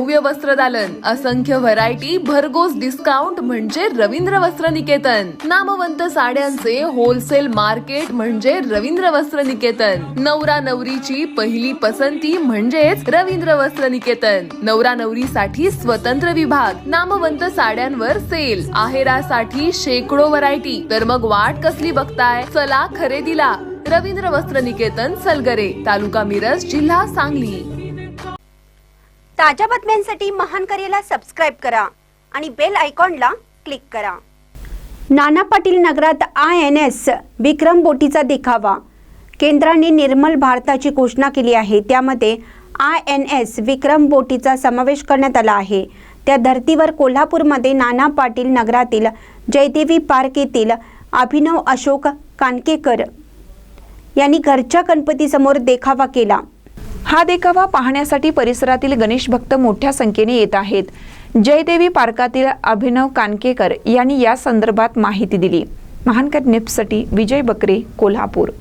भव्य वस्त्रदालन असंख्य व्हरायटी भरघोस डिस्काउंट म्हणजे रवींद्र वस्त्र निकेतन. नामवंत साड्यांचे होलसेल मार्केट म्हणजे रवींद्र वस्त्र निकेतन. नवरा नवरीची पहिली पसंती म्हणजेच रवींद्र वस्त्र निकेतन. नवरा नवरीसाठी स्वतंत्र विभाग नामवंत साड्यांवर सेल आहेरासाठी शेकडो व्हरायटी तर मग वाट कसली बघताय? चला खरेदीला. रवींद्र वस्त्र निकेतन सलगरे तालुका मिरज जिल्हा सांगली. ताज्या बातम्यांसाठी महान करेला सबस्क्राईब करा आणि बेल आयकॉनला क्लिक करा. नाना पाटील नगरात आय एन एस विक्रम बोटीचा देखावा. केंद्राने निर्मल भारताची घोषणा केली आहे. त्यामध्ये आय एन एस विक्रम बोटीचा समावेश करण्यात आला आहे. त्या धर्तीवर कोल्हापूरमध्ये नाना पाटील नगरातील जयदेवी पार्क येथील अभिनव अशोक कानकेकर यांनी घरच्या गणपतीसमोर देखावा केला. हा देखावा पाहण्यासाठी परिसरातील गणेश भक्त मोठ्या संख्येने येत आहेत. जयदेवी पार्कातील अभिनव कानकेकर यांनी या संदर्भात माहिती दिली. महानकर निप्ससाठी विजय बकरे कोल्हापूर.